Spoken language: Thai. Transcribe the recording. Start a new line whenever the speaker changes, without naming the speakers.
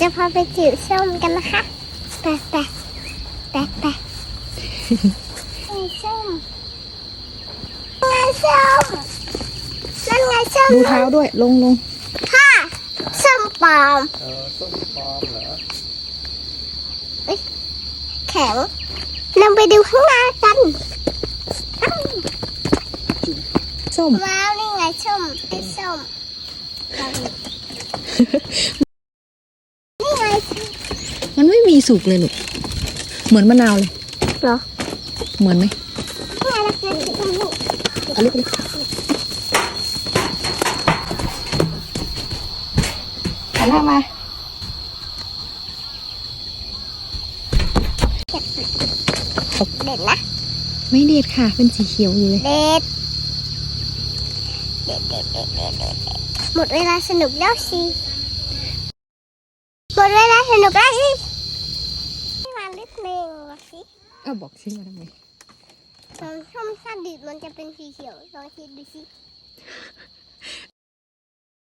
จะพาไปจิ๋วส้มกันนะคะไปไปไปไปไงส้มไงส้มนั่นไงส้ม
ดูเท้าด้วยลงลง
ค่ะส้มปลอม
เออส้มปลอมเหรอ
แข็งลองไปดูข้างหน้ากันอ้าว
ส้ม
ว้าวนี่ไงส้มไอ้ส้มนี่ไงส้ม
มันไม่มีสุกเลยลูกเหมือนมะนาวเลย
เหรอ
เหมือนไหม
นี่ไงเราจะกินนี่
เอาลูกเลยหันหน้ามา
เด็ดนะ
ไม่เด็ดค่ะ เป็นสีเขียวอยู่เลย
เด็ดเด็ด เด็ดเด็ดเด็ดเด็ดเด็ดหมดเวลาสนุกแล้วสิ หมดเวลาสนุกแล้วสิให้มาลิดเมงมาสิ
เอาบอกชื่อมาทำไม
ตอนส้มถ้นดิบมันจะเป็นสีเขียวลองคิดดูสิ